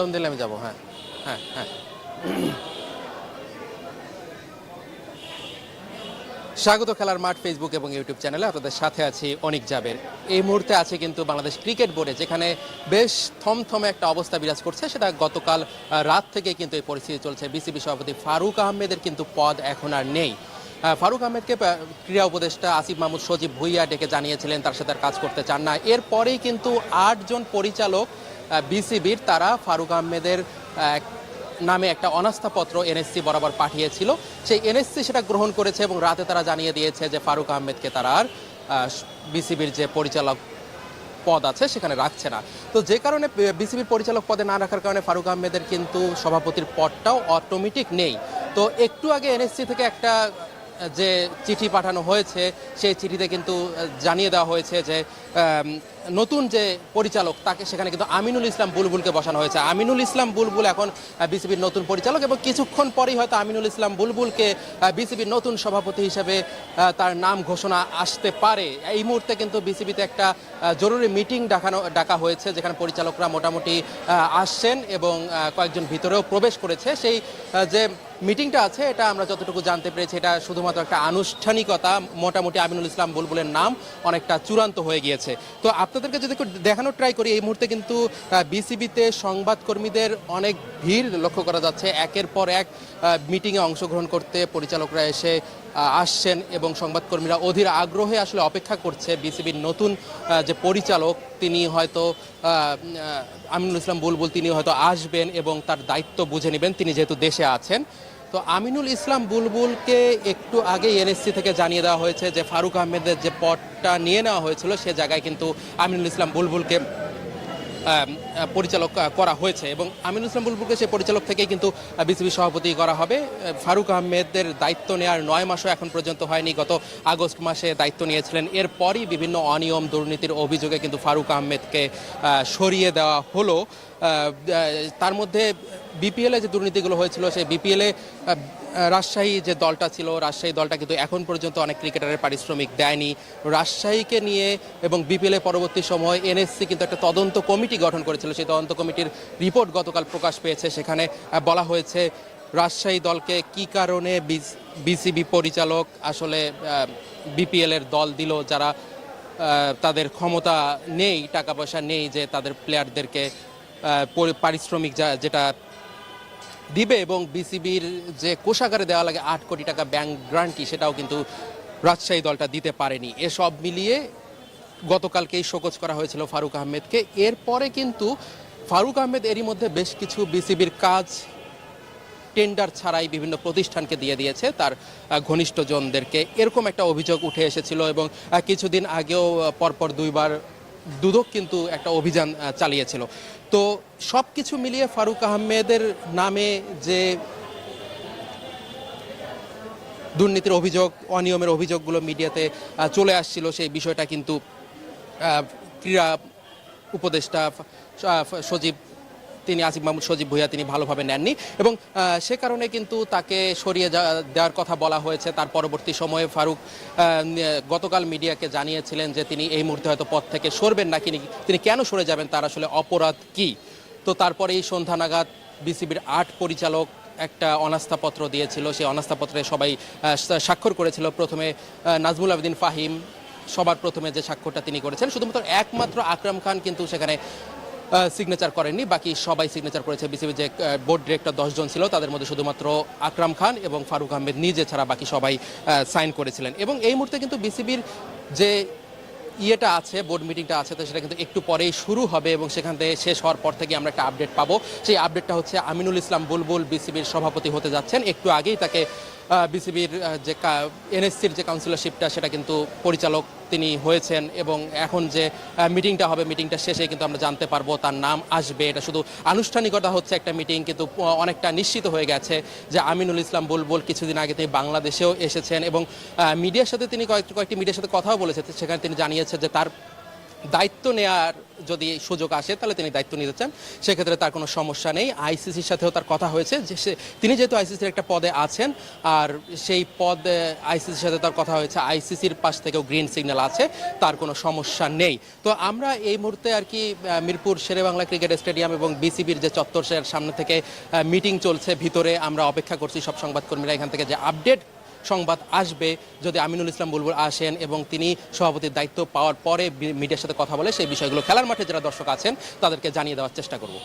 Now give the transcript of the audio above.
Phone দিলে আমি যাব হ্যাঁ হ্যাঁ হ্যাঁ। স্বাগত খেলার মাঠ ফেসবুক এবং ইউটিউব চ্যানেলে আপনাদের সাথে আছি অনিক জাবের। এই মুহূর্তে আছে কিন্তু বাংলাদেশ ক্রিকেট বোর্ডে, যেখানে বেশ থমথমে একটা অবস্থা বিরাজ করছে। সেটা গতকাল রাত থেকে কিন্তু এই পরিস্থিতি চলছে। বিসিবি সভাপতি ফারুক আহমেদের কিন্তু পদ এখন আর নেই। ফারুক আহমেদকে ক্রীড়া উপদেষ্টা আসিফ মাহমুদ সজীব ভুইয়া ডেকে জানিয়েছিলেন, তার সাথে আর কাজ করতে চান না। এরপরেই কিন্তু আটজন পরিচালক বিসিবির তারা ফারুক আহমেদের আহ, নামে একটা অনাস্থাপত্র এনএসসি বরাবর পাঠিয়েছিল। সেই এনএসসি সেটা গ্রহণ করেছে এবং রাতে তারা জানিয়ে দিয়েছে যে ফারুক আহমেদকে তারা আর বিসিবির যে পরিচালক পদ আছে সেখানে রাখছে না। তো যে কারণে বিসিবির পরিচালক পদে না রাখার কারণে ফারুক আহমেদের কিন্তু সভাপতির পদটাও অটোমেটিক নেই। তো একটু আগে এনএসসি থেকে একটা যে চিঠি পাঠানো হয়েছে, সেই চিঠিতে কিন্তু জানিয়ে দেওয়া হয়েছে যে নতুন যে পরিচালক, তাকে সেখানে কিন্তু আমিনুল ইসলাম বুলবুলকে বসানো হয়েছে। আমিনুল ইসলাম বুলবুল এখন বিসিবির নতুন পরিচালক এবং কিছুক্ষণ পরেই হয়তো আমিনুল ইসলাম বুলবুলকে বিসিবির নতুন সভাপতি হিসেবে তার নাম ঘোষণা আসতে পারে। এই মুহূর্তে কিন্তু বিসিবিতে একটা জরুরি মিটিং ডাকানো, ডাকা হয়েছে, যেখানে পরিচালকরা মোটামুটি আসছেন এবং কয়েকজন ভিতরেও প্রবেশ করেছে। সেই যে মিটিংটা আছে, এটা আমরা যতটুকু জানতে পেরেছি, এটা শুধুমাত্র একটা আনুষ্ঠানিকতা মোটামুটি আমিনুল ইসলাম বুলবুলের নাম অনেকটা চূড়ান্ত হয়ে গিয়েছে। তো আপনাদেরকে যদি দেখানোর ট্রাই করি, এই মুহূর্তে কিন্তু বিসিবিতে সংবাদকর্মীদের অনেক ভিড় লক্ষ্য করা যাচ্ছে। একের পর এক মিটিংয়ে অংশগ্রহণ করতে পরিচালকরা এসে আসছেন এবং সংবাদকর্মীরা অধীর আগ্রহে আসলে অপেক্ষা করছে বিসিবির নতুন যে পরিচালক, তিনি হয়তো আমিনুল ইসলাম বুলবুল, তিনি হয়তো আসবেন এবং তার দায়িত্ব বুঝে নেবেন। তিনি যেহেতু দেশে আছেন তো আমিনুল ইসলাম বুলবুলকে একটু আগে এনএসসি থেকে জানিয়ে দেওয়া হয়েছে যে ফারুক আহমেদের যে পদটা নিয়ে নেওয়া হয়েছিল সে জায়গায় কিন্তু আমিনুল ইসলাম বুলবুলকে পরিচালক করা হয়েছে এবং আমিনুল ইসলাম বুলবুলকে সে পরিচালক থেকেই কিন্তু বিসিবি সভাপতি করা হবে। ফারুক আহমেদের দায়িত্ব নেওয়ার নয় মাসও এখন পর্যন্ত হয়নি। গত আগস্ট মাসে দায়িত্ব নিয়েছিলেন। এরপরই বিভিন্ন অনিয়ম, দুর্নীতির অভিযোগে কিন্তু ফারুক আহমেদকে সরিয়ে দেওয়া হলো। তার মধ্যে বিপিএলে যে দুর্নীতিগুলো হয়েছিল, সেই বিপিএলে রাজশাহী যে দলটা ছিল, রাজশাহী দলটা কিন্তু এখন পর্যন্ত অনেক ক্রিকেটারের পারিশ্রমিক দেয়নি। রাজশাহীকে নিয়ে এবং বিপিএলে পরবর্তী সময় এনএসসি কিন্তু একটা তদন্ত কমিটি গঠন করেছিল। সেই তদন্ত কমিটির রিপোর্ট গতকাল প্রকাশ পেয়েছে। সেখানে বলা হয়েছে, রাজশাহী দলকে কি কারণে বিসিবি পরিচালক আসলে বিপিএল এর দল দিল, যারা তাদের ক্ষমতা নেই, টাকা পয়সা নেই যে তাদের প্লেয়ারদেরকে পারিশ্রমিক যা- যেটা দিবে এবং বিসিবির যে কোষাগারে দেওয়া লাগে আট কোটি টাকা ব্যাংক গ্রান্টি সেটাও কিন্তু রাজশাহী দলটা দিতে পারেনি। এসব মিলিয়ে গতকালকেই শোকজ করা হয়েছিল ফারুক আহমেদকে। এরপরে কিন্তু ফারুক আহমেদ এরই মধ্যে বেশ কিছু বিসিবির কাজ টেন্ডার ছাড়াই বিভিন্ন প্রতিষ্ঠানকে দিয়ে দিয়েছে তার ঘনিষ্ঠজনদেরকে। এরকম একটা অভিযোগ উঠে এসেছিল এবং কিছুদিন আগেও পরপর দুইবার দুদক কিন্তু একটা অভিযান চালিয়েছিল। তো সব কিছু মিলিয়ে ফারুক আহমেদের নামে যে দুর্নীতির অভিযোগ, অনিয়মের অভিযোগগুলো মিডিয়াতে চলে আসছিল, সেই বিষয়টা কিন্তু ক্রীড়া উপদেষ্টা সজীব তিনি আসিফ মাহমুদ সজীব ভুইয়া তিনি ভালোভাবে নেননি এবং সে কারণে কিন্তু তাকে সরিয়ে দেওয়ার কথা বলা হয়েছে। তার পরবর্তী সময়ে ফারুক গতকাল মিডিয়াকে জানিয়েছিলেন যে তিনি এই মুহূর্তে হয়তো পদ থেকে সরবেন না তিনি তিনি কেন সরে যাবেন, তার আসলে অপরাধ কি? তো তারপরে এই সন্ধ্যা নাগাদ বিসিবির আট পরিচালক একটা অনাস্থাপত্র দিয়েছিল। সেই অনাস্থাপত্রে সবাই স্বাক্ষর করেছিল। প্রথমে নাজমুল আবেদিন ফাহিম সবার প্রথমে যে স্বাক্ষরটা তিনি করেছেন, শুধুমাত্র একমাত্র আকরাম খান কিন্তু সেখানে সিগনেচার করেননি। বাকি সবাই সিগনেচার করেছে বিসিবি যে বোর্ড ডিরেক্টর দশজন ছিল, তাদের মধ্যে শুধুমাত্র আকরাম খান এবং ফারুক আহমেদ নিজে ছাড়া বাকি সবাই সাইন করেছিলেন। এবং এই মুহূর্তে কিন্তু বিসিবির যে ইয়েটা আছে বোর্ড মিটিংটা আছে, তো সেটা কিন্তু একটু পরেই শুরু হবে এবং সেখান থেকে শেষ হওয়ার পর থেকে আমরা একটা আপডেট পাবো। সেই আপডেটটা হচ্ছে আমিনুল ইসলাম বুলবুল বিসিবির সভাপতি হতে যাচ্ছেন। একটু আগেই তাকে বিসিবির যে এনএসসির যে কাউন্সিলরশিপটা সেটা কিন্তু পরিচালক তিনি হয়েছেন এবং এখন যে মিটিংটা হবে মিটিংটা শেষে কিন্তু আমরা জানতে পারব তার নাম আসবে। এটা শুধু আনুষ্ঠানিকতা হচ্ছে একটা মিটিং কিন্তু অনেকটা নিশ্চিত হয়ে গেছে যে আমিনুল ইসলাম বুলবুল কিছুদিন আগে তিনি বাংলাদেশেও এসেছেন এবং মিডিয়ার সাথে তিনি কয়েকটি মিডিয়ার সাথে কথাও বলেছেন। সেখানে তিনি জানিয়েছেন যে তার দায়িত্ব নেয়ার যদি সুযোগ আসে, তাহলে তিনি দায়িত্ব নিতে চান। সেক্ষেত্রে তার কোনো সমস্যা নেই। আইসিসির সাথেও তার কথা হয়েছে যে সে, তিনি যেহেতু আইসিসির একটা পদে আছেন, আর সেই পদ, আইসিসির সাথে তার কথা হয়েছে, আইসিসির পাশ থেকেও গ্রিন সিগন্যাল আছে, তার কোনো সমস্যা নেই। তো আমরা এই মুহূর্তে আর কি মিরপুর শেরেবাংলা ক্রিকেট স্টেডিয়াম এবং বিসিবির যে চত্বর সামনে থেকে মিটিং চলছে, ভিতরে আমরা অপেক্ষা করছি সব সংবাদকর্মীরা এখান থেকে যে আপডেট সংবাদ আসবে যদি আমিনুল ইসলাম বুলবুল আসেন এবং তিনি সভাপতির দায়িত্ব পাওয়ার পরে মিডিয়ার সাথে কথা বলে সেই বিষয়গুলো খেলার মাঠে যারা দর্শক আছেন তাদেরকে জানিয়ে দেওয়ার চেষ্টা করব।